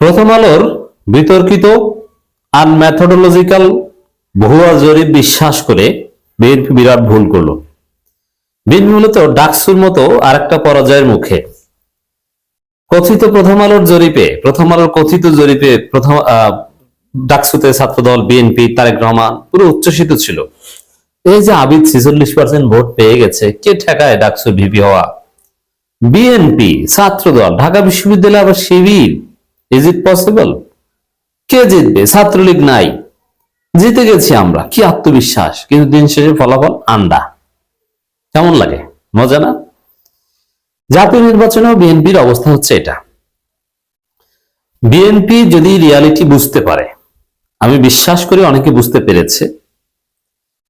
প্রথম আলোর বিতর্কিত আনম্যাথোডোলজিক্যাল ভুয়া জরিপ বিশ্বাস করে বিএনপি বিরাট ভুল করল। বিএনপি মূলত ডাকসুর মতো আরেকটা পরাজয়ের মুখে। কথিত প্রথম আলোর জরিপে, প্রথম আলোর কথিত জরিপে প্রথম ডাকসুতে ছাত্রদল, বিএনপি, তারেক রহমান পুরো উচ্ছ্বসিত ছিল। এই যে আবিদ ছিচল্লিশ পার্সেন্ট ভোট পেয়ে গেছে, কে ঠেকায় ডাকসু ভিপি হওয়া? বিএনপি, ছাত্রদল, ঢাকা বিশ্ববিদ্যালয় আবার শিবির। ইজ ইট পসিবল কে জিতবে? ছাত্রলীগ নাই। জিতে গেছি আমরা। কি আত্মবিশ্বাস? কিন্তু দিন শেষে ফলাফল আন্ডা। কেমন লাগে? মজা না? জাতীয় নির্বাচনেও বিএনপির অবস্থা হচ্ছে এটা। বিএনপি যদি রিয়ালিটি বুঝতে পারে, আমি বিশ্বাস করি অনেকে বুঝতে পেরেছে।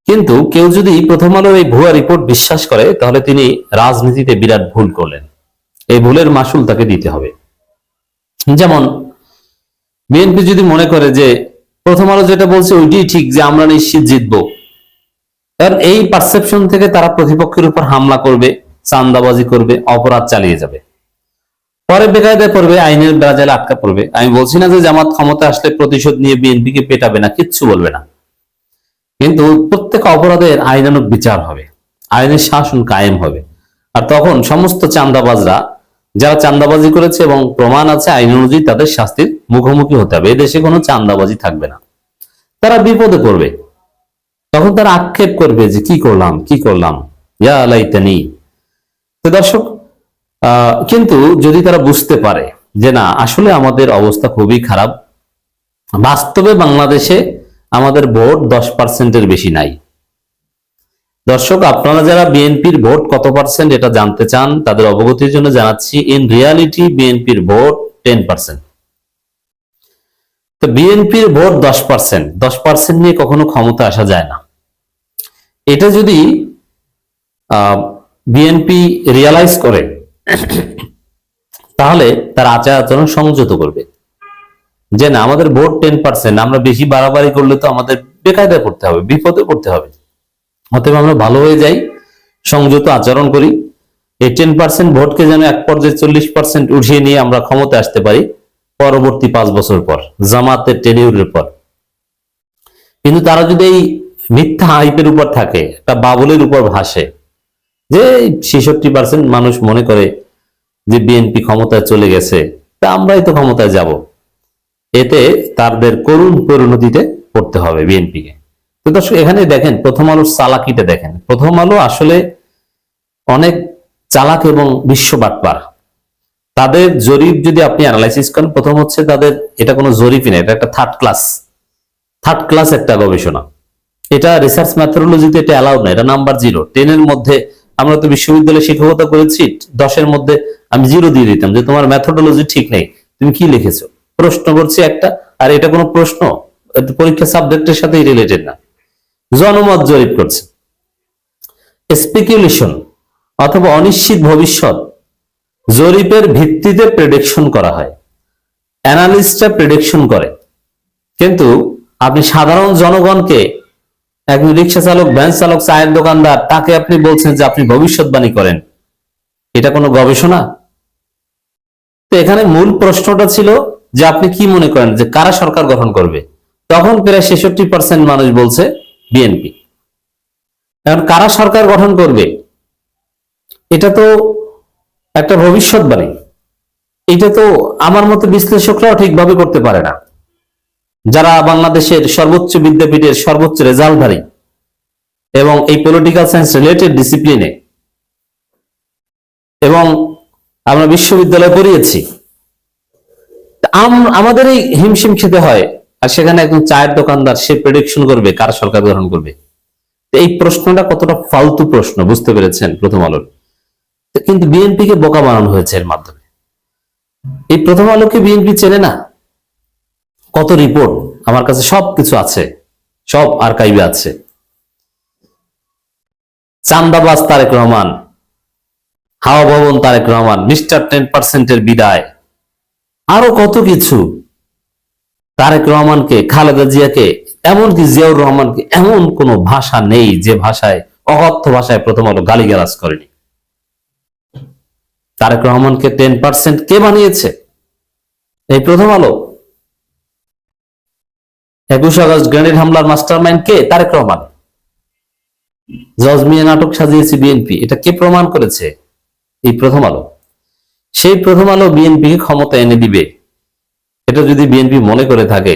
কিন্তু কেউ যদি প্রথম আলোর এই ভুয়া রিপোর্ট বিশ্বাস করে, তাহলে তিনি রাজনীতিতে বিরাট ভুল করলেন। এই ভুলের মাসুল তাকে দিতে হবে। যেমন বিএনপি যদি মনে করে যে প্রথম আলো যেটা বলছে ওইটাই ঠিক যে আমরা নিশ্চিত জিতবো। কারণ এই পারসেপশন থেকে তারা প্রতিপক্ষের উপর হামলা করবে চান্দাবাজি করবে, অপরাধ চালিয়ে যাবে। পরে বেকায়দায় পড়বে, আইনের বেড়াজালে আটকা পড়বে। আমি বলছি না যে জামাত ক্ষমতা আসলে প্রতিশোধ নিয়ে বিএনপিকে পেটাবে না, কিচ্ছু বলবে না। কিন্তু প্রত্যেক অপরাধের আইনানুক বিচার হবে, আইনের শাসন কায়েম হবে। আর তখন সমস্ত চান্দাবাজরা যারা চান্দাবাজি করেছে এবং প্রমাণ আছে, আইন অনুযায়ী তাদের শাস্তির মুখোমুখি হতে হবে। এদেশে কোনো চান্দাবাজি থাকবে না। তারা বিপদে পড়বে। তখন তারা আক্ষেপ করবে যে, কি করলাম? কি করলাম? ইয়া তো দর্শক কিন্তু যদি তারা বুঝতে পারে যে, না, আসলে আমাদের অবস্থা খুবই খারাপ, বাস্তবে বাংলাদেশে আমাদের ভোট দশ পার্সেন্টের বেশি নাই। দর্শক, আপনারা যারা বিএনপির ভোট কত পার্সেন্ট এটা জানতে চান, তাদের অবগতির জন্য জানাচ্ছি ইন রিয়ালিটি বিএনপির ভোট টেন পার্সেন্ট তো বিএনপির ভোট দশ পার্সেন্ট দশ পার্সেন্ট নিয়ে কখনো ক্ষমতা আসা যায় না। এটা যদি বিএনপি রিয়ালাইজ করে, তাহলে তার আচার আচরণ সংযত করবে। যে না, আমাদের ভোট টেন পার্সেন্ট আমরা বেশি বাড়াবাড়ি করলে তো আমাদের বেকায়দায় পড়তে হবে বিপদে পড়তে হবে। অতএব আমরা ভালো হয়ে যাই, সংযত আচরণ করি। এই টেন পার্সেন্ট ভোটকে যেন এক পর্যায়ে চল্লিশ পার্সেন্ট উঠিয়ে নিয়ে আমরা ক্ষমতা আসতে পারি পরবর্তী পাঁচ বছর পর জামাতের টেনিউরের পর। কিন্তু তারা যদি এই মিথ্যা হাইপের উপর থাকে, একটা বাবলের উপর ভাসে, যে ছেষট্টি পার্সেন্ট মানুষ মনে করে যে বিএনপি ক্ষমতায় চলে গেছে, তা আমরাই তো ক্ষমতায় যাব। এতে তাদের করুণ পরিণতিতে পড়তে হবে বিএনপিকে তো দর্শক, এখানে দেখেন, প্রথম আলোর চালাকিটা দেখেন। প্রথম আলো আসলে অনেক চালাক এবং বিশ্ব বাটপার। তাদের জরিপ যদি আপনি অ্যানালাইসিস করেন, প্রথম হচ্ছে তাদের, এটা কোনো জরিপই না, এটা একটা থার্ড ক্লাস থার্ড ক্লাস একটা গবেষণা। এটা রিসার্চ ম্যাথোডোলজিতে এটা অ্যালাউড না, এটা নাম্বার জিরো টেনের মধ্যে আমরা তো বিশ্ববিদ্যালয়ে শিক্ষকতা করেছি দশের মধ্যে আমি জিরো দিয়ে দিতাম যে তোমার ম্যাথোডোলজি ঠিক নেই, তুমি কি লিখেছো? প্রশ্ন করছি একটা, আর এটা কোনো প্রশ্ন পরীক্ষা সাবজেক্টের সাথে রিলেটেড না। জনমত জরিপ করছে। স্পেকুলেশন অথবা অনিশ্চিত ভবিষ্যৎ জরিপের ভিত্তিতে প্রেডিকশন করা হয়। অ্যানালিস্টরা প্রেডিকশন করে। কিন্তু আপনি সাধারণ জনগণকে একজন রিক্সা চালক ভ্যান চালক, চায়ের দোকানদার, তাকে আপনি বলছেন যে আপনি ভবিষ্যৎবাণী করেন। এটা কোনো গবেষণা? তো এখানে মূল প্রশ্নটা ছিল যে আপনি কি মনে করেন যে কারা সরকার গঠন করবে? তখন প্রায় ছেষট্টি পার্সেন্ট মানুষ বলছে বিএনপি এখন কারা সরকার গঠন করবে? এটা তো একটা ভবিষ্যৎবাণী। এটা তো আমার মতো বিশ্লেষকরাও ঠিকভাবে করতে পারে না। যারা বাংলাদেশের সর্বোচ্চ বিদ্যাপীঠের সর্বোচ্চ রেজাল্টধারী এবং এই পলিটিক্যাল সায়েন্স রিলেটেড ডিসিপ্লিনে এবং আমরা বিশ্ববিদ্যালয়ে পড়িয়েছি। আমাদের এই হিমশিম খেতে হয় আর সেখানে একজন চায়ের দোকানদার, সে প্রেডিকশন করবে কার সরকার গ্রহণ করবে। এই প্রশ্নটা কতটা ফালতু প্রশ্ন, বুঝতে পেরেছেন প্রথম আলোর? কিন্তু বিএনপি কে বোকা বানানো হয়েছে এর মাধ্যমে। এই প্রথম আলোকে বিএনপি চেনে না। কত রিপোর্ট, আমার কাছে সব কিছু আছে, সব আর্কাইভে আছে। চান্দাবাজ তারেক রহমান, হাওয়া ভবন তারেক রহমান, মিস্টার টেন পার্সেন্টের বিদায়, আরও কত কিছু। তারেক রহমানকে, খালেদা জিয়াকে, এমনকি জিয়াউর রহমানকে এমন কোন ভাষা নেই যে ভাষায় অকথ্য ভাষায় প্রথম আলো গালিগালাজ করেনি। তারেক রহমানকে টেন পার্সেন্ট কে বানিয়েছে? এই প্রথম আলো। একুশ আগস্ট গ্রেনেড হামলার মাস্টার মাইন্ড কে? তারেক রহমান। জজ মিয়া নাটক সাজিয়েছে বিএনপি। এটা কে প্রমাণ করেছে? এই প্রথম আলো। সেই প্রথম আলো বিএনপি কে ক্ষমতা এনে দিবে। এটা যদি বিএনপি মনে করে থাকে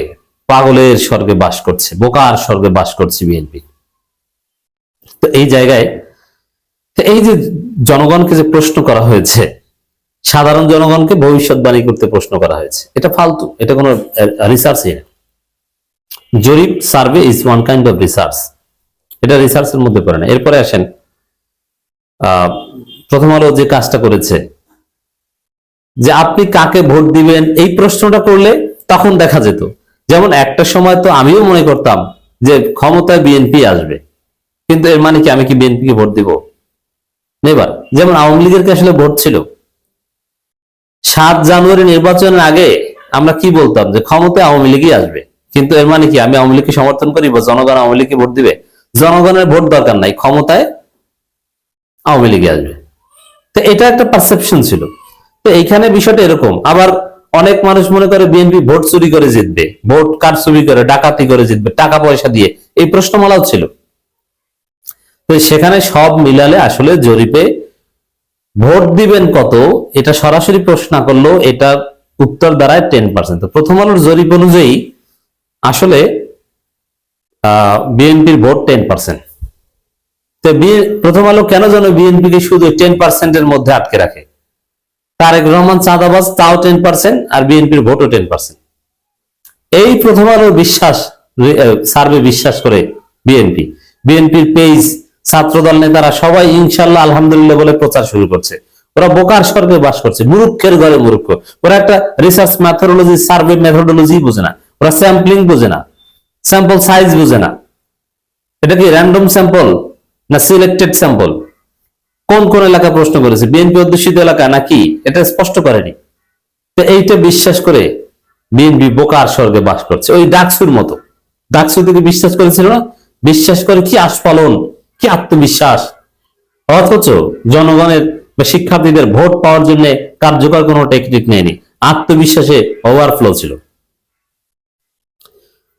পাগলের স্বর্গে বাস করছে বোকার স্বর্গে বাস করছে বিএনপি তো এই জায়গায় এই যে জনগণকে যে প্রশ্ন করা হয়েছে সাধারণ জনগণকে ভবিষ্যৎবাণী করতে প্রশ্ন করা হয়েছে। এটা ফালতু এটা কোনো রিসার্চই না। জরিপ survey is one kind of research এটা রিসার্চের মধ্যে পড়ে না। এরপরে আসেন আহ, প্রথম আলো যে কাজটা করেছে যে আপনি কাকে ভোট দিবেন, এই প্রশ্নটা করলে তখন দেখা যেত। যেমন একটা সময় তো আমিও মনে করতাম যে ক্ষমতায় বিএনপি আসবে। কিন্তু এর মানে কি আমি কি বিএনপি কে ভোট দিব? নেবার যেমন আওয়ামী লীগের আসলে ভোট ছিল? সাত জানুয়ারি নির্বাচনের আগে আমরা কি বলতাম যে ক্ষমতায় আওয়ামী লীগই আসবে? কিন্তু এর মানে কি আমি আওয়ামী লীগকে সমর্থন করি বা জনগণ আওয়ামী লীগকে ভোট দিবে? জনগণের ভোট দরকার নাই, ক্ষমতায় আওয়ামী লীগে আসবে। তো এটা একটা পারসেপশন ছিল। তো এইখানে বিষয়টা এরকম। আবার অনেক মানুষ মনে করে বিএনপি ভোট চুরি করে জিতবে, ভোট কার চুরি করে, ডাকাতি করে জিতবে, টাকা পয়সা দিয়ে। এই প্রশ্নমালাও ছিল। তো সেখানে সব মিলালে আসলে জরিপে ভোট দিবেন কত, এটা সরাসরি প্রশ্ন না করলেও এটার উত্তর দাঁড়ায় টেন পার্সেন্ট প্রথম আলোর জরিপ অনুযায়ী আসলে বিএনপির ভোট টেন পার্সেন্ট তো প্রথম আলো কেন যেন বিএনপিকে শুধু টেন পার্সেন্টের মধ্যে আটকে রাখে? তারেক রহমান চাঁদাবাজ, তাও টেন পার্সেন্ট আর বিএনপির ভোটও টেন পার্সেন্ট এই প্রথম আলোর বিশ্বাস সার্ভে বিশ্বাস করে বিএনপি। বিএনপির পেজ ছাত্রদল নেতারা সবাই ইনশাল্লাহ আলহামদুলিল্লাহ বলে প্রচার শুরু করছে। ওরা বোকার স্বর্গে বাস করছে, মুরুক্ষের ঘরে মুরুক্ষ। ওরা একটা রিসার্চ ম্যাথোডোলজি সার্ভে মেথোডোলজি বোঝে না। ওরা স্যাম্পলিং বোঝে না। স্যাম্পল সাইজ বোঝে না। এটা কি র্যান্ডম স্যাম্পল না সিলেক্টেড স্যাম্পল কোন কোন এলাকা প্রশ্ন করেছে? বিএনপি অধ্যুষিত এলাকা নাকি? এটা স্পষ্ট করেনি। তো এইটা বিশ্বাস করে বিএনপি বোকার স্বর্গে বাস করছে। ওই ডাকসুর মতো। ডাকসু থেকে বিশ্বাস করেছিল না? বিশ্বাস করে কি আস্ফালন? কি আত্মবিশ্বাস? অথচ জনগণের শিক্ষার্থীদের ভোট পাওয়ার জন্য কার্যকর কোনো টেকনিক নেয়নি। আত্মবিশ্বাসে ওভারফ্লো ছিল।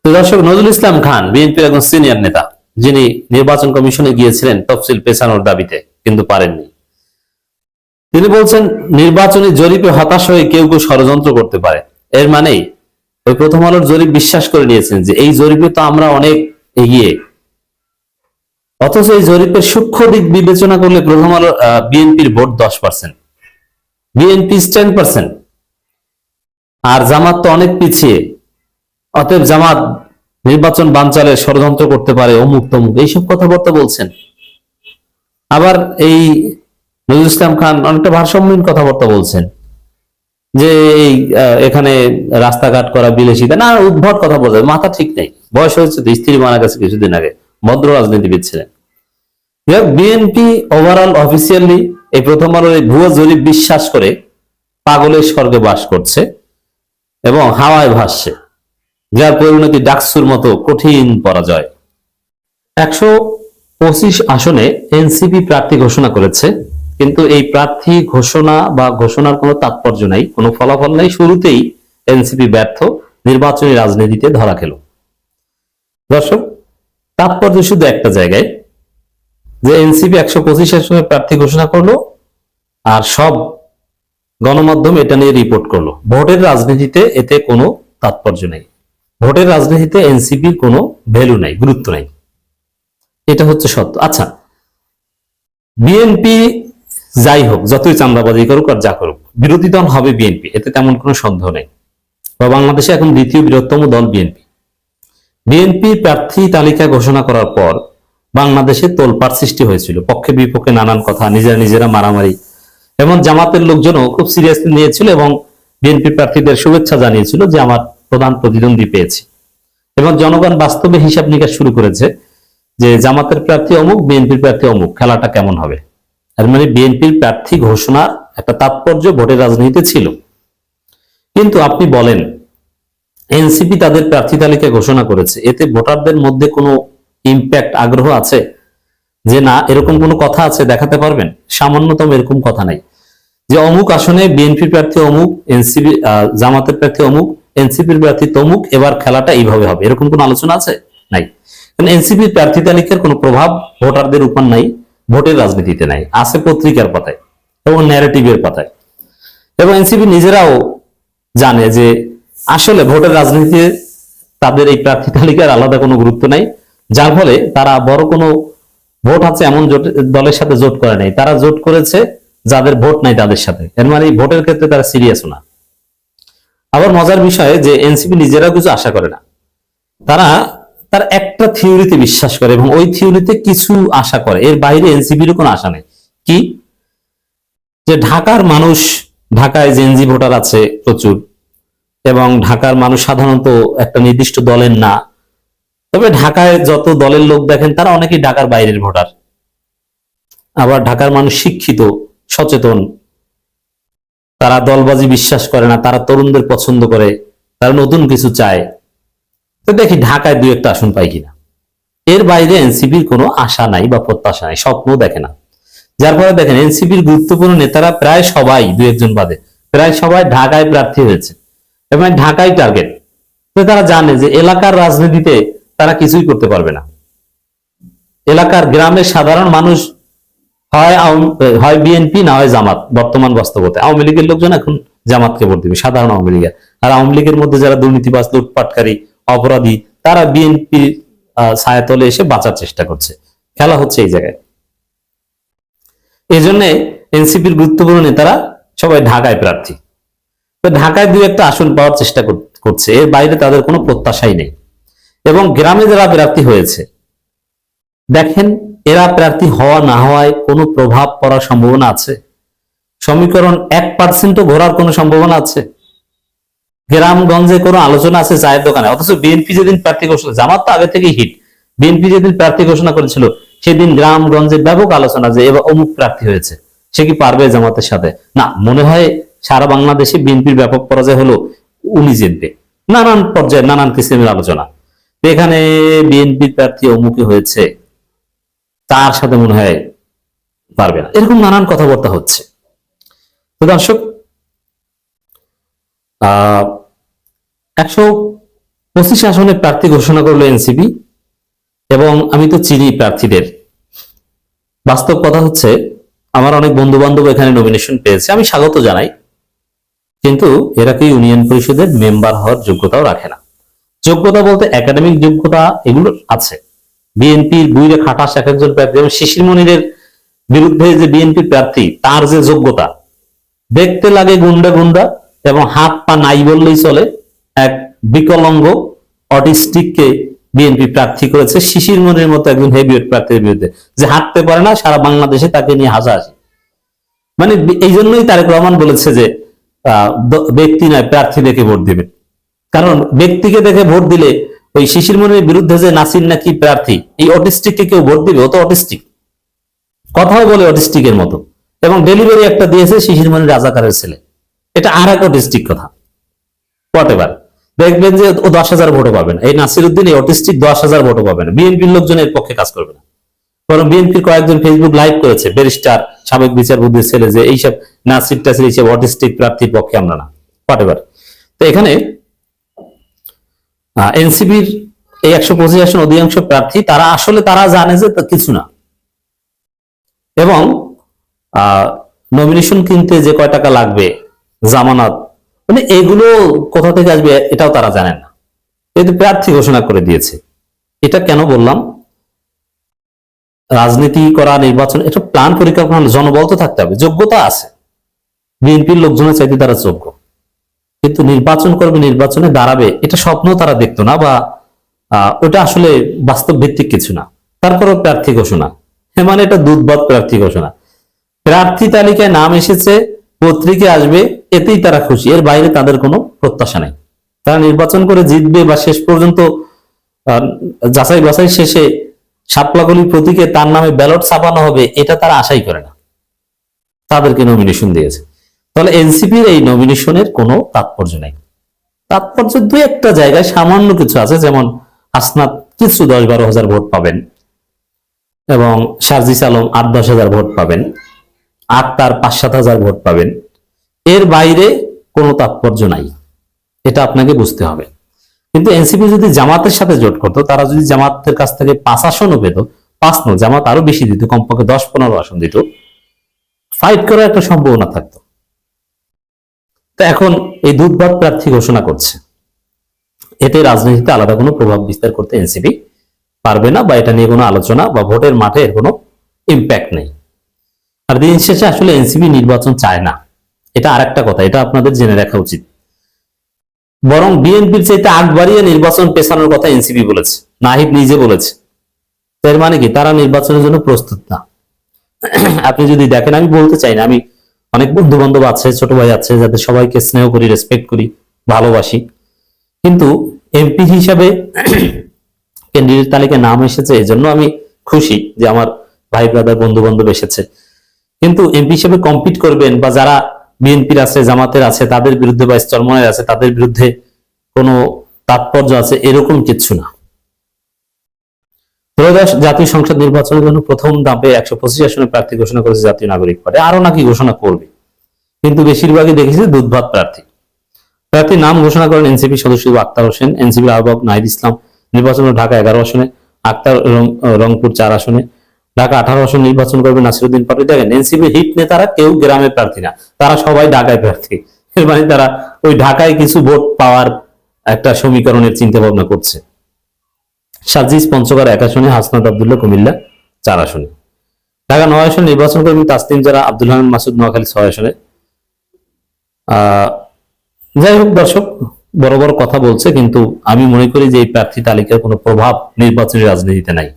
তো দর্শক, নজরুল ইসলাম খান বিএনপির একজন সিনিয়র নেতা, যিনি নির্বাচন কমিশনে গিয়েছিলেন তফসিল পেছানোর দাবিতে। কিন্তু পারেননি। তিনি বলছেন, নির্বাচনী জরিপে হতাশ হয়ে কেউ কেউ ষড়যন্ত্র করতে পারে। এর মানেই ওই প্রথম আলোর জরিপ বিশ্বাস করে নিয়েছেন যে, এই জরিপে তো আমরা অনেক এগিয়ে। অথচ এই জরিপের সূক্ষ্ম দিক বিবেচনা করলে প্রথম আলো বিএনপির ভোট দশ পার্সেন্ট, বিএনপি টেন পার্সেন্ট। আর জামাত তো অনেক পিছিয়ে। অতএব জামাত নির্বাচন বানচালের ষড়যন্ত্র করতে পারে অমুক তমুক। এইসব কথাবার্তা বলছেন। আবার এই নজরুল ইসলাম খান অনেকটা ভারসাম্যহীন কথাবার্তা বলছেন যে এই এখানে রাস্তাঘাট করা বিলাসিতা না, উদ্ভট কথা বলছে, মাথা ঠিক নেই। বয়স হয়েছে তো, স্ত্রী মারা গেছে কিছুদিন আগে, ভদ্র রাজনীতিবিদ ছিলেন। বিএনপি ওভারঅল অফিসিয়ালি এই প্রথম এই ভুয়ো জরিপ বিশ্বাস করে পাগলের স্বর্গে বাস করছে এবং হাওয়ায় ভাসছে, যার পরিণতি ডাকসুর মতো কঠিন পরাজয়। একশো পঁচিশ আসনে এনসিপি প্রার্থী ঘোষণা করেছে, কিন্তু এই প্রার্থী ঘোষণা বা ঘোষণার কোনো তাৎপর্য নাই, কোনো ফলাফল নাই। শুরুতেই এনসিপি ব্যর্থ, নির্বাচনী রাজনীতিতে ধরা খেল। দর্শক, তাৎপর্য শুধু একটা জায়গায়, যে এনসিপি একশো পঁচিশ আসনে প্রার্থী ঘোষণা করল আর সব গণমাধ্যম এটা নিয়ে রিপোর্ট করল। ভোটের রাজনীতিতে এতে কোনো তাৎপর্য নেই। ভোটের রাজনীতিতে এনসিপির কোনো ভ্যালু নাই, গুরুত্ব নাই। এটা হচ্ছে সত্য। আচ্ছা বিএনপি যাই হোক, যতই চান্দাবাজি করুক আর যা করুক, বিরোধী দল হবে বিএনপি, এতে তেমন কোনো সন্দেহ নেই। বা বাংলাদেশে এখন দ্বিতীয় বৃহত্তম দল বিএনপি। বিএনপি প্রার্থী তালিকা ঘোষণা করার পর বাংলাদেশে তোলপাড় সৃষ্টি হয়েছিল। পক্ষে বিপক্ষে নানান কথা, নিজেরা নিজেরা মারামারি। এবং জামাতের লোকজনও খুব সিরিয়াসলি নিয়েছিল এবং বিএনপি প্রার্থীদের শুভেচ্ছা জানিয়েছিল যে, আমার প্রধান প্রতিদ্বন্দ্বী পেয়েছি। এবং জনগণ বাস্তবে হিসাব নিকাশ শুরু করেছে। যে জামাতের প্রার্থী অমুক, বিএনপির প্রার্থী অমুক, খেলাটা কেমন হবে? আর মানে বিএনপির প্রার্থী ঘোষণার একটা তাৎপর্য ভোটের রাজনীতিতে ছিল। কিন্তু আপনি বলেন, এনসিপি তাদের প্রার্থী তালিকা ঘোষণা করেছে। এতে ভোটারদের মধ্যে কোনো ইম্প্যাক্ট আগ্রহ আছে? যে না, এরকম কোনো কথা আছে, দেখাতে পারবেন? সামান্যতম এরকম কথা নাই। যে অমুক আসনে বিএনপির প্রার্থী অমুক, এনসিপি জামাতের প্রার্থী অমুক, এনসিপির প্রার্থী তমুক, এবার খেলাটা এইভাবে হবে। এরকম কোনো আলোচনা আছে? নাই। এনসিপি প্রার্থী তালিকার কোনো প্রভাব ভোটারদের উপর নাই, ভোটের রাজনীতিতে নাই, আছে পত্রিকার পাতায় এবং ন্যারেটিভের পাতায়। এবং এনসিপি নিজেরাও জানে যে আসলে ভোটের রাজনীতিতে তাদের এই প্রার্থী তালিকার আলাদা কোনো গুরুত্ব নাই, যার ফলে তারা বড় কোনো ভোট আছে এমন জোট, দলের সাথে জোট করে নাই। তারা জোট করেছে যাদের ভোট নাই তাদের সাথে। এর মানে এই ভোটের ক্ষেত্রে তারা সিরিয়াস না। আবার মজার বিষয় যে এনসিপি নিজেরাও কিছু আশা করে না। তারা তার একটা থিওরিতে বিশ্বাস করে এবং ওই থিওরিতে কিছু আশা করে। এর বাইরে এনসিপির কোনো আশা নেই। কি? যে ঢাকার মানুষ, ঢাকায় জেনজি ভোটার আছে প্রচুর এবং ঢাকার মানুষ সাধারণত একটা নির্দিষ্ট দলের না। তবে ঢাকায় যত দলের লোক দেখেন, তারা অনেকেই ঢাকার বাইরের ভোটার। আবার ঢাকার মানুষ শিক্ষিত, সচেতন। তারা দলবাজি বিশ্বাস করে না, তারা তরুণদের পছন্দ করে, তারা নতুন কিছু চায়। তো দেখি ঢাকায় দুই একটা আসন পাই কিনা। এর বাইরে এনসিপির কোনো আশা নাই বা প্রত্যাশা নাই স্বপ্ন দেখে না। যার ফলে দেখেন এনসিপির গুরুত্বপূর্ণ নেতারা প্রায় সবাই দু একজন বাদে, প্রায় সবাই ঢাকায় প্রার্থী হয়েছে। এবং ঢাকায় টার্গেট তো তারা জানে যে এলাকার রাজনীতিতে তারা কিছুই করতে পারবে না। এলাকার গ্রামের সাধারণ মানুষ হয় হয় বিএনপি, না হয় জামাত, বর্তমান বাস্তবতে আওয়ামী লীগের লোকজন এখন জামাতকে ভোট দিবে, সাধারণ আওয়ামী লীগের। আর আওয়ামী লীগের মধ্যে যারা দুর্নীতিবাজ, লুটপাটকারী অপরাধী, তারা বিএনপির ছায়াতলে এসে বাঁচার চেষ্টা করছে। খেলা হচ্ছে এই জায়গায়। এই জন্য এনসিপির গুরুত্বপূর্ণ নেতারা সবাই ঢাকায় প্রার্থী। তো ঢাকায় দু একটা আসন পাওয়ার চেষ্টা করছে। এর বাইরে তাদের কোনো প্রত্যাশাই নেই। এবং গ্রামে যারা প্রার্থী হয়েছে, দেখেন, এরা প্রার্থী হওয়া না হওয়ায় কোনো প্রভাব পড়ার সম্ভাবনা আছে? সমীকরণ এক পার্সেন্টও ঘোরার কোনো সম্ভাবনা আছে? গ্রামগঞ্জে কোনো আলোচনা আছে চায়ের দোকানে? অথচ বিএনপি যেদিন প্রার্থী ঘোষণা, জামাত তো আগে থেকেই হিট বিএনপি যেদিন প্রার্থী ঘোষণা করেছিল, সেদিন গ্রামগঞ্জে ব্যাপক আলোচনা যে এবার অমুক প্রার্থী হয়েছে, সে কি পারবে জামাতের সাথে? না, মনে হয় সারা বাংলাদেশে বিএনপির ব্যাপক পরাজয় হলো উনি জিতবে নানান পর্যায়ে নানান কিসিমের আলোচনা। এখানে বিএনপির প্রার্থী অমুকে হয়েছে, তার সাথে মনে হয় পারবে না। এরকম নানান কথাবার্তা হচ্ছে। তো দর্শক, আহ একশো পঁচিশ আসনে প্রার্থী ঘোষণা করল এনসিপি এবং আমি তো চিনি প্রার্থীদের। বাস্তব কথা হচ্ছে, আমার অনেক বন্ধু বান্ধব এখানে নমিনেশন পেয়েছে, আমি স্বাগত জানাই, কিন্তু এরা কি ইউনিয়ন পরিষদের মেম্বার হওয়ার যোগ্যতাও রাখে না। যোগ্যতা বলতে একাডেমিক যোগ্যতা এগুলো আছে। বিএনপির বুইরে খাটাস এক একজন প্রার্থী, যেমন শিশির মনিরের বিরুদ্ধে যে বিএনপি প্রার্থী, তার যে যোগ্যতা, দেখতে লাগে গুন্ডা গুন্ডা এবং হাত পা নাই বললেই চলে এক বিকলাঙ্গ অটিস্টিককে বিএনপি প্রার্থী করেছে। শিশির মনির মতো একজন হেভিওয়েট প্রার্থীর বিরুদ্ধে। যে হাঁটতে পারে না, সারা বাংলাদেশে তাকে নিয়ে হাসাহাসি। মানে এই জন্যই তারেক রহমান বলেছে যে ব্যক্তি নয়, প্রার্থী দেখে ভোট দিবেন কারণ ব্যক্তিকে দেখে ভোট দিলে ওই শিশির মনির বিরুদ্ধে যে নাসির নাকি প্রার্থী, এই অটিস্টিককে কেউ ভোট দিবে? ও তো অটিস্টিক। কথাও বলে অটিস্টিকের মতো। এবং ডেলিভারি একটা দিয়েছে শিশির মনির রাজাকারের ছেলে। এটা আর এক অটিস্টিক কথা। হোয়াট এভার দেখবেন যে ও দশ হাজার ভোটও পাবেন এই নাসির উদ্দিন এই অটিস্টিক দশ হাজার ভোটও পাবেন বিএনপির লোকজন এর পক্ষে কাজ করবে না। বরং বিএনপির কয়েকজন ফেসবুক লাইভ করেছে, ব্যারিস্টার, সাবেক বিচারপতির ছেলে যে এইসব নাসির টাসির, এইসব অটিস্টিক প্রার্থীর পক্ষে আমরা না। হোয়াটেভার তো এখানে এনসিপির এই একশো পঁচিশ আসন অধিকাংশ প্রার্থী, তারা আসলে তারা জানে যে কিছু না। এবং নমিনেশন কিনতে যে কয় টাকা লাগবে, জামানত মানে এগুলো কোথা থেকে আসবে এটাও তারা জানেন না। কিন্তু প্রার্থী ঘোষণা করে দিয়েছে। এটা কেন বললাম? রাজনীতি করা, নির্বাচন, এটা প্ল্যান পরিকল্পনা জনবল তো থাকতে হবে, যোগ্যতা আছে। বিএনপির লোকজনের চাইতে তারা যোগ্য। কিন্তু নির্বাচন করবে, নির্বাচনে দাঁড়াবে, এটা স্বপ্ন তারা দেখতো না বা ওটা আসলে বাস্তব ভিত্তিক কিছু না। তারপরও প্রার্থী ঘোষণা। হ্যাঁ মানে এটা দুধবাদ প্রার্থী ঘোষণা। প্রার্থী তালিকায় নাম এসেছে পত্রিকায় আসবে, এতেই তারা খুশি। এর বাইরে তাদের কোনো প্রত্যাশা নেই। তারা নির্বাচন করে জিতবে বা শেষ পর্যন্ত যাচাই বাছাই শেষে সাপলাগুলি প্রতীকে তার নামে ব্যালট ছাপানো হবে, এটা তারা আশাই করে না। তাদেরকে নমিনেশন দিয়েছে। তাহলে এনসিপির এই নমিনেশনের কোনো তাৎপর্য নেই। তাৎপর্য দু একটা জায়গায় সামান্য কিছু আছে, যেমন আসনাত কিছু দশ বারো হাজার ভোট পাবেন এবং সার্জিস আলম আট দশ হাজার ভোট পাবেন। আট তার পাঁচ সাত হাজার ভোট পাবেন। এর বাইরে কোনো তাৎপর্য নাই। এটা আপনাকে বুঝতে হবে। কিন্তু এনসিপি যদি জামাতের সাথে জোট করতো, তারা যদি জামাতের কাছ থেকে পাঁচ আসনও পেত, পাঁচ নো জামাত আরও বেশি দিত, কমপক্ষে দশ পনেরো আসন দিত ফাইট করার একটা সম্ভাবনা থাকতো। তো এখন এই দুধবাদ প্রার্থী ঘোষণা করছে। এতে রাজনীতিতে আলাদা কোনো প্রভাব বিস্তার করতে এনসিপি পারবে না বা এটা নিয়ে কোনো আলোচনা বা ভোটের মাঠে কোনো ইম্প্যাক্ট নেই। আর দিন শেষে আসলে এনসিপি নির্বাচন চায় না। এটা আরেকটা কথা, এটা আপনাদের জেনে রাখা উচিত। বরং বিএনপির চাইতে আগ বাড়িয়ে নির্বাচন পেছানোর কথা এনসিপি বলেছে, নাহিদ নিজে বলেছে। এর মানে কি? তারা নির্বাচনের জন্য প্রস্তুত না। আপনি যদি দেখেন, আমি বলতে চাই না, আমি অনেক বন্ধু বান্ধব আছে, ছোট ভাই আছে যাদের সবাইকে স্নেহ করি রেসপেক্ট করি, ভালোবাসি। কিন্তু এমপি হিসাবে ক্যান্ডিডেট তালিকায় নাম এসেছে এই জন্য আমি খুশি যে আমার ভাই ব্রাদার বন্ধু বান্ধব এসেছে। কিন্তু এমপি হিসেবে কম্পিট করবেন বা যারা বিএনপির আছে, জামাতের আছে, তাদের বিরুদ্ধে বা স্তরমনের আছে, তাদের বিরুদ্ধে কোনো তাৎপর্য আছে, এরকম কিছু না। ত্রয়োদশ জাতীয় সংসদ নির্বাচনের জন্য প্রথম ধাপে একশো পঁচিশ আসনে প্রার্থী ঘোষণা করেছে জাতীয় নাগরিক পার্টি। আরও নাকি ঘোষণা করবে। কিন্তু বেশিরভাগই দেখেছি দুধভাত প্রার্থী। প্রার্থীর নাম ঘোষণা করেন এনসিপি সদস্য আক্তার হোসেন এনসিপির আহ্বায়ক নাহিদ ইসলাম। নির্বাচন ঢাকা এগারো আসনে, আক্তার রংপুর চার আসনে। ঢাকা আঠারো আসন নির্বাচন করবে নাসিরুদ্দিন পাটোয়ারি। দেখেন এনসিপি হিট নেতারা কেউ গ্রামে প্রার্থী না। তারা সবাই ঢাকায় প্রার্থী। এর মানে তারা ওই ঢাকায় কিছু ভোট পাওয়ার একটা সমীকরণের চিন্তা ভাবনা করছে। সাজিস পঞ্চগড় এক আসনে, হাসনাত আবদুল্লাহ কুমিল্লা চার আসনে। ঢাকা নয় আসন নির্বাচন করবেন তাসলিম যারা আব্দুল হামিদ মাসুদ নোয়াখালী ছয় আসনে। যাই হোক দর্শক, বড় বড় কথা বলছে, কিন্তু আমি মনে করি যে এই প্রার্থী তালিকার কোনো প্রভাব নির্বাচনী রাজনীতিতে নাই।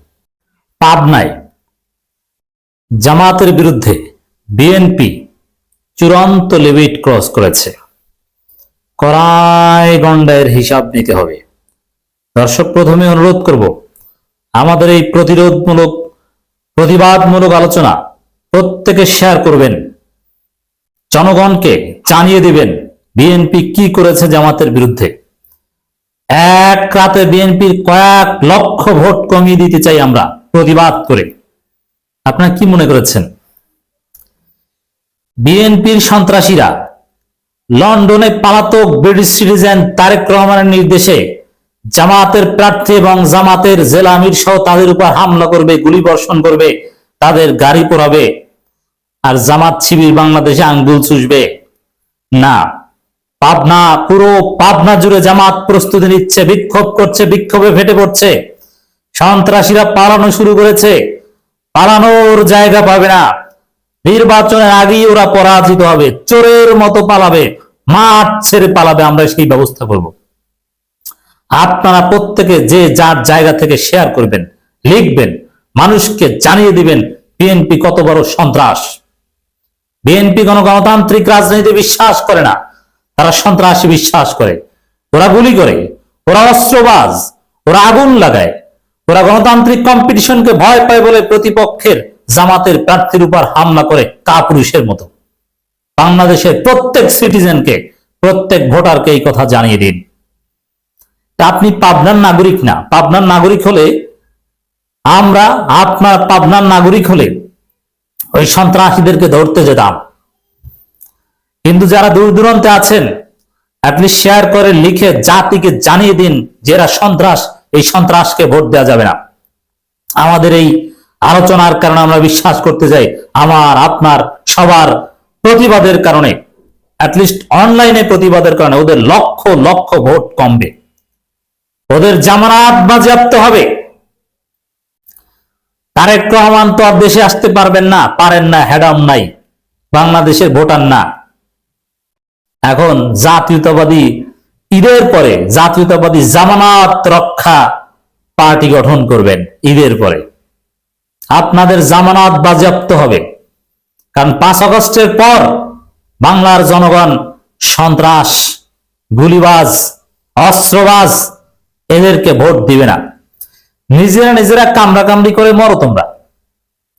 পাবনায় জামাতের বিরুদ্ধে বিএনপি চূড়ান্ত লিমিট ক্রস করেছে। কড়াই গন্ডায়ের হিসাব নিতে হবে। দর্শক, প্রথমে অনুরোধ করব, আমাদের এই প্রতিরোধমূলক, প্রতিবাদমূলক আলোচনা প্রত্যেকে শেয়ার করবেন। জনগণকে জানিয়ে দিবেন বিএনপি কি করেছে জামাতের বিরুদ্ধে। এক রাতে বিএনপির কয়েক লক্ষ ভোট কমিয়ে দিতে চাই আমরা প্রতিবাদ করে। আপনারা কি মনে করেছেন? বিএনপির সন্ত্রাসীরা লন্ডনে পালাতক ব্রিটিশ সিটিজেন তারেক রহমানের নির্দেশে জামাতের প্রার্থী এবং জামাতের জেলা আমির সহ তাদের উপর হামলা করবে, গুলি বর্ষণ করবে, তাদের গাড়ি পোড়াবে আর জামাত শিবির বাংলাদেশে আঙ্গুল চুষবে। না, পাবনা, পুরো পাবনা জুড়ে জামাত প্রস্তুতি নিচ্ছে, বিক্ষোভ করছে, বিক্ষোভে ফেটে পড়ছে। সন্ত্রাসীরা পালানো শুরু করেছে। পালানোর জায়গা পাবে না। নির্বাচনের আগেই ওরা পরাজিত হবে, চোরের মতো পালাবে, মাঠ ছেড়ে পালাবে, আমরা সেই ব্যবস্থা করব। আপনারা প্রত্যেকে যে যার জায়গা থেকে শেয়ার করবেন, লিখবেন, মানুষকে জানিয়ে দিবেন বিএনপি কত বড় সন্ত্রাস। বিএনপি কোন গণতান্ত্রিক রাজনীতি বিশ্বাস করে না, তারা সন্ত্রাসী বিশ্বাস করে। ওরা গুলি করে, ওরা অস্ত্রবাজ, ওরা আগুন লাগায়। ওরা গণতান্ত্রিক কম্পিটিশনকে ভয় পায় বলে প্রতিপক্ষের জামাতের প্রার্থীর উপর হামলা করে কাপুরুষের মতো। বাংলাদেশের প্রত্যেক সিটিজেনকে প্রত্যেক ভোটারকে এই কথা জানিয়ে দিন। আপনি পাবনার নাগরিক না। পাবনার নাগরিক হলে আমরা আপনার পাবনার নাগরিক হলে ওই সন্ত্রাসীদেরকে ধরতে যেতাম। কিন্তু যারা দূর দূরান্তে আছেন আপনি শেয়ার করে লিখে জাতিকে জানিয়ে দিন যে এরা সন্ত্রাস এই সন্ত্রাসকে ভোট দেওয়া যাবে না। আমাদের এই আলোচনার কারণে আমরা বিশ্বাস করতে যাই আমার, আপনার, সবার প্রতিবাদের কারণে অ্যাটলিস্ট অনলাইনে প্রতিবাদের কারণে ওদের লক্ষ লক্ষ ভোট কমবে। ওদের জামানত বাজেয়াপ্ত হবে। তারেক রহমান তো আর দেশে আসতে পারবেন না, পারেন না হ্যাডাম নাই, বাংলাদেশের ভোটার না। এখন জাতীয়তাবাদী ঈদের পরে জাতীয়তাবাদী জামানত রক্ষা পার্টি গঠন করবেন ঈদের পরে। আপনাদের জামানত বাজেয়াপ্ত হবে। কারণ পাঁচ আগস্টের পর বাংলার জনগণ সন্ত্রাস, গুলিবাজ, অস্ত্রবাজ এদেরকে ভোট দিবে না। নিজেরা নিজেরা কামড়া কামড়ি করে মরো তোমরা।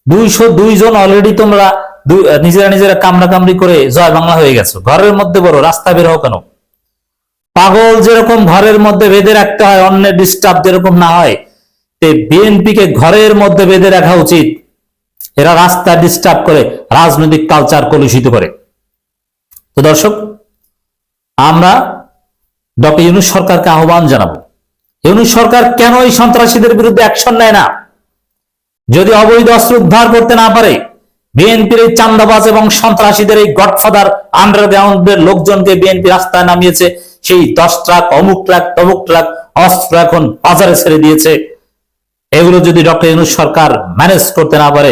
দুইশো দুইজন অলরেডি তোমরা নিজেরা নিজেরা কামড়া কামড়ি করে জয় বাংলা হয়ে গেছো। ঘরের মধ্যে বড়, রাস্তা বের হও কেন? পাগল যেরকম ঘরের মধ্যে বেঁধে রাখতে হয়, অন্যের ডিস্টার্ব যেরকম না হয় বিএনপি কে ঘরের মধ্যে বেঁধে রাখা উচিত। এরা রাস্তা ডিস্টার্ব করে, রাজনৈতিক কালচার কলুষিত করে। তো দর্শক, আমরা ডক্টর ইউনুস সরকারকে আহ্বান জানাব। ইউনুস সরকার কেন এই সন্ত্রাসীদের বিরুদ্ধে অ্যাকশন নেয় না? যদি অবৈধ অস্ত্র উদ্ধার করতে না পারে বিএনপির এই চান্দাবাজ এবং সন্ত্রাসীদের এই গডফাদার আন্ডারগ্রাউন্ডের লোকজনকে বিএনপি রাস্তায় নামিয়েছে। সেই দশ ট্রাক, অমুক ট্রাক, তমুক ট্রাক অস্ত্র এখন বাজারে ছেড়ে দিয়েছে। এগুলো যদি ডক্টর ইউনুস সরকার ম্যানেজ করতে না পারে,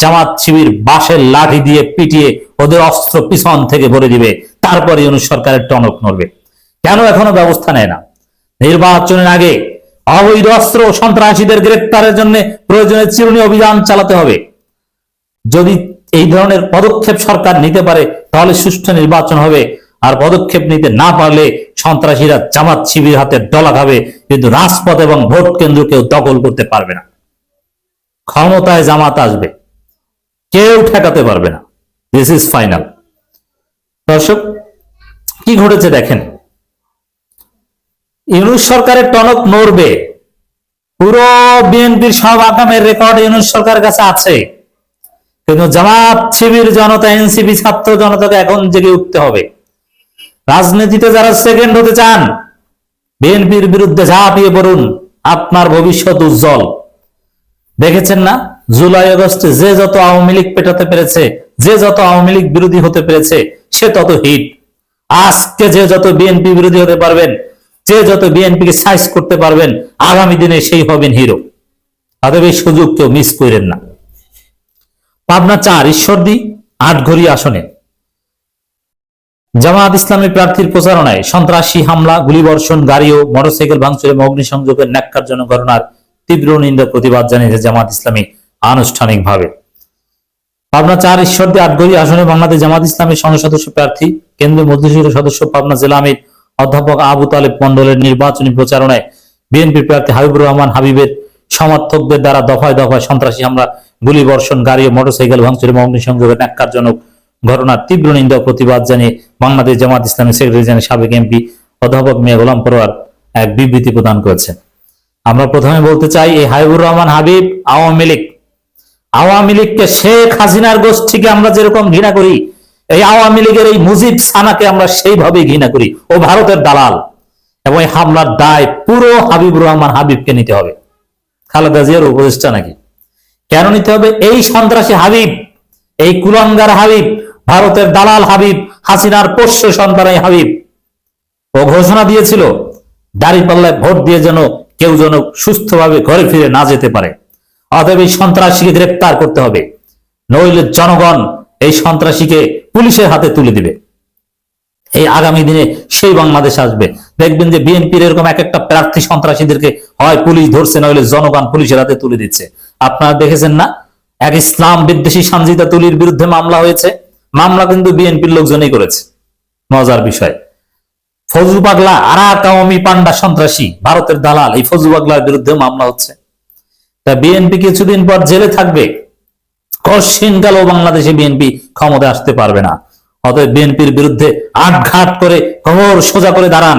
জামাত শিবির বাঁশের লাঠি দিয়ে পিটিয়ে ওদের অস্ত্র পিছন থেকে ভরে দিবে, তারপরে ইউনুস সরকারের টনক নড়বে। কেন এখনও ব্যবস্থা নেয় না? নির্বাচনের আগে অবৈধ অস্ত্র সন্ত্রাসীদের গ্রেপ্তারের জন্য প্রয়োজনে চিরুনি অভিযান চালাতে হবে। যদি এই ধরনের পদক্ষেপ সরকার নিতে পারে, তাহলে সুষ্ঠু নির্বাচন হবে। আর পদক্ষেপ নিতে না পারলে সন্ত্রাসীরা জামাত শিবির হাতে ডলা খাবে, কিন্তু রাজপথ এবং ভোট কেন্দ্র কেউ দখল করতে পারবে না। ক্ষমতায় জামাত আসবে, কেউ ঠেকাতে পারবে না। দিস ইজ ফাইনাল দর্শক, কি ঘটেছে দেখেন। ইউনুস সরকারের টনক নড়বে। পুরো বিএনপির সব আকামের রেকর্ড ইউনুস সরকারের কাছে আছে। কিন্তু জামাত শিবির, জনতা, এনসিপি, ছাত্র জনতাকে এখন জেগে উঠতে হবে। রাজনীতিতে যারা সেকেন্ড হতে চান বিএনপির বিরুদ্ধে ঝাঁপিয়ে পড়ুন, আপনার ভবিষ্যৎ উজ্জ্বল। দেখেছেন না? জুলাই আগস্টে যে যত আওয়ামী লীগ পেটাতে পেরেছে, যে যত আওয়ামী লীগ বিরোধী হতে পেরেছে, সে তত হিট আজকে যে যত বিএনপি বিরোধী হতে পারবেন, যে যত বিএনপিকে সাইজ করতে পারবেন, আগামী দিনে সেই হবেন হিরো অতএব এই সুযোগ কেউ মিস করেন না। পাবনা চার, ঈশ্বরদী, আটঘড়ি আসনে। জামায়াত ইসলামী প্রার্থীর প্রচারণায় সন্ত্রাসী হামলা, গুলিবর্ষণ, গাড়ি ও মোটরসাইকেল ভাঙচুর এবং অগ্নিসংযোগের ন্যাক্কারজনক ঘটনার তীব্র নিন্দা প্রতিবাদ জানিয়েছে জামাত ইসলামী আনুষ্ঠানিকভাবে। পাবনা চার ঈশ্বরদী আটগড়ি আসনে বাংলাদেশ জামাত ইসলামের সংসদ সদস্য প্রার্থী, কেন্দ্রীয় মন্ত্রিসভার সদস্য পাবনা জেলা আমির, অধ্যাপক আবু তালেব মন্ডলের নির্বাচনী প্রচারণায় বিএনপি প্রার্থী হাবিবুর রহমান হাবিবের সমর্থকদের দ্বারা দফায় দফায় সন্ত্রাসী হামলা, গুলিবর্ষণ, গাড়ি ও মোটরসাইকেল ভাঙচুর এবং অগ্নিসংযোগের ন্যাক্কারজনক ঘটনার তীব্র নিন্দা প্রতিবাদ জানিয়ে বাংলাদেশ জামাত ইসলামী সেক্রেটারি জেনারেল সাবেক এমপি অধ্যাপক মিয়া গোলাম পরোয়ার এক বিবৃতি প্রদান করেছেন আমরা প্রথমে বলতে চাই, এই হাবিবুর রহমান হাবিব আওয়ামী লীগ। আওয়ামী লীগকে শেখ হাসিনার গোষ্ঠীকে আমরা যেরকম ঘৃণা করি, এই আওয়ামী লীগের এই মুজিব সানাকে আমরা সেইভাবে ঘৃণা করি। ও ভারতের দালাল। এবং এই হামলার দায় পুরো হাবিবুর রহমান হাবিবকে নিতে হবে। খালেদা জিয়ার উপদেষ্টা নাকি? কেন নিতে হবে? এই সন্ত্রাসী হাবিব, এই কুলঙ্গার হাবিব ভারতের দালাল হাবিব, হাসিনার পোষ্য সন্তান এই হাবিব। ও ঘোষণা দিয়েছিল দাঁড়িপাল্লায় ভোট দিয়ে যেন কেউ যেন সুস্থভাবে ঘরে ফিরে না যেতে পারে। অতএব এই সন্ত্রাসীকে গ্রেপ্তার করতে হবে। নইলে জনগণ এই সন্ত্রাসীকে পুলিশের হাতে তুলে দিবে। এই আগামী দিনে সেই বাংলাদেশ আসবে। দেখবেন যে বিএনপির এরকম এক একটা প্রার্থী সন্ত্রাসীদেরকে হয়, পুলিশ ধরছে, নইলে জনগণ পুলিশের হাতে তুলে দিচ্ছে। আপনারা দেখেছেন না? এক ইসলাম বিদ্বেষী সানজিদা তুলির বিরুদ্ধে মামলা হয়েছে। মামলা কিন্তু বিএনপির লোকজনই করেছে। মজার বিষয়। ফজু পাগলা, আর এক আওয়ামী পান্ডা সন্ত্রাসী, ভারতের দালাল, এই ফজু পাগলার বিরুদ্ধে মামলা হচ্ছে। তা বিএনপি কিছুদিন পর জেলে থাকবে। কশিনকালও বাংলাদেশে বিএনপি ক্ষমতায় আসতে পারবে না। অতএব বিএনপির বিরুদ্ধে আটঘাট করে কোমর সোজা করে দাঁড়ান।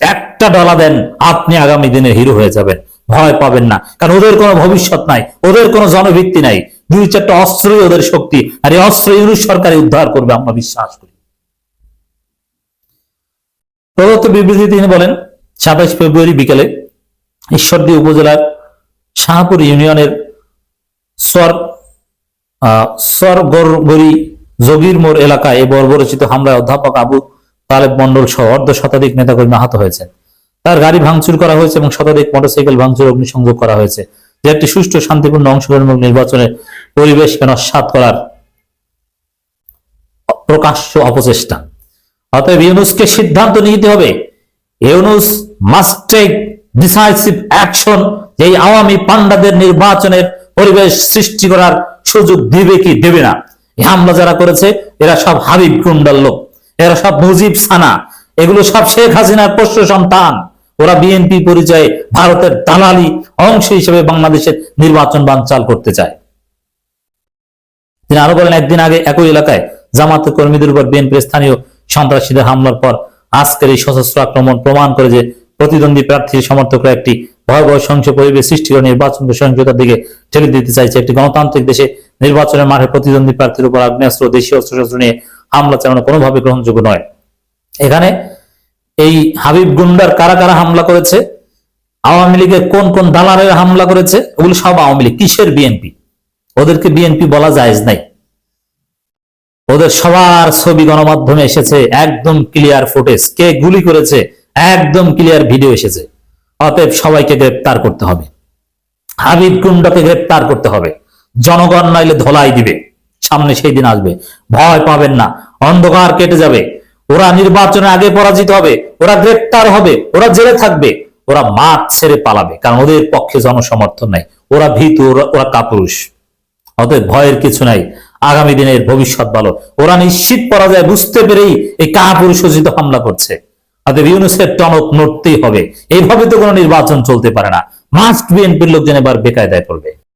একটা ডলা দেন, আপনি আগামী দিনে হিরো হয়ে যাবেন। ভয় পাবেন না। কারণ ওদের কোনো ভবিষ্যৎ নাই, ওদের কোনো জনভিত্তি নাই। দুই চারটা অস্ত্রই ওদের শক্তি। আর এই অস্ত্র ইউনুস সরকারই উদ্ধার করবে, আমরা বিশ্বাস করি। প্রদত্ত বিবৃতি তিনি বলেন, সাতাইশ ফেব্রুয়ারি বিকেলে ঈশ্বরদী উপজেলার শাহপুর ইউনিয়নের সর সরগরগরি জগির মোড় এলাকায় এই বর্বরচিত হামলায় অধ্যাপক আবু তালেব মন্ডল সহ অর্ধ শতাধিক নেতাকর্মী আহত হয়েছেন। তার গাড়ি ভাঙচুর করা হয়েছে এবং শতাধিক মোটরসাইকেল ভাঙচুর অগ্নিসংযোগ করা হয়েছে। যে একটি সুষ্ঠু, শান্তিপূর্ণ, অংশগ্রহণমূলক নির্বাচনের পরিবেশকে নস্বাত করার প্রকাশ্য অপচেষ্টা। অতএব ইউনুসকে সিদ্ধান্ত নিতে হবে। Yunus must take decisive action এই আওয়ামী পান্ডাদের নির্বাচনের পরিবেশ সৃষ্টি করার সুযোগ দিবে কি দেবে না? এই হামলা যারা করেছে, এরা সব হাবিব কুন্ডাল লোক। এরা সব মুজিব সানা। এগুলো সব শেখ হাসিনার পোষ্য সন্তান। ওরা বিএনপি পরিচয়ে ভারতের দালালি অংশ হিসেবে বাংলাদেশের নির্বাচন বানচাল করতে চায়। তিনি আরও বলেন, একদিন আগে একই এলাকায় জামাতের কর্মীদের উপর বিএনপির স্থানীয় সন্ত্রাসীদের হামলার পর আজকের এই সশস্ত্র আক্রমণ প্রমাণ করে যে প্রতিদ্বন্দ্বী প্রার্থীর সমর্থকরা একটি ভয়াবহ সহিংস পরিবেশ সৃষ্টি করে নির্বাচন সহিংসতার দিকে ঠেলে দিতে চাইছে। একটি গণতান্ত্রিক দেশে নির্বাচনের মাঠে প্রতিদ্বন্দ্বী প্রার্থীর উপর আগ্নেয়াস্ত্র, দেশীয় অস্ত্রশস্ত্র নিয়ে হামলা চালানো কোনোভাবে গ্রহণযোগ্য নয়। এখানে এই হাবিব গুন্ডার কারা কারা হামলা করেছে? আওয়ামী লীগের কোন কোন দালালের হামলা করেছে? ওগুলো সব আওয়ামী লীগ। কিসের বিএনপি? ওদেরকে বিএনপি বলা জায়েজ নাই। ওদের সবার ছবি গণমাধ্যমে এসেছে, একদম ক্লিয়ার ফুটেজ কে গুলি করেছে, একদম ক্লিয়ার ভিডিও এসেছে। অতএব সবাইকে গ্রেপ্তার করতে হবে। হাবিব গুন্ডাকে গ্রেপ্তার করতে হবে। জনগণ নাইলে ধলাই দিবে। সামনে সেই দিন আসবে। ভয় পাবেন না। অন্ধকার কেটে যাবে। ওরা নির্বাচনে আগে পরাজিত হবে। ওরা গ্রেপ্তার হবে। ওরা জেলে থাকবে। ওরা মাঠ ছেড়ে পালাবে। কারণ ওদের পক্ষে জনসমর্থন নাই। ওরা ভীতু ওরা কাপুরুষ। অতএব ভয়ের কিছু নাই। আগামী দিনের ভবিষ্যৎ ভালো। ওরা নিশ্চিত পরাজয় বুঝতে পেরেই এই কাপুরুষোচিত হামলা করছে। অতএব ইউনুসের টনক নড়তেই হবে। এইভাবে তো কোনো নির্বাচন চলতে পারে না। মাস্ট বিএনপির লোকজন এবার বেকায়দায় পড়বে।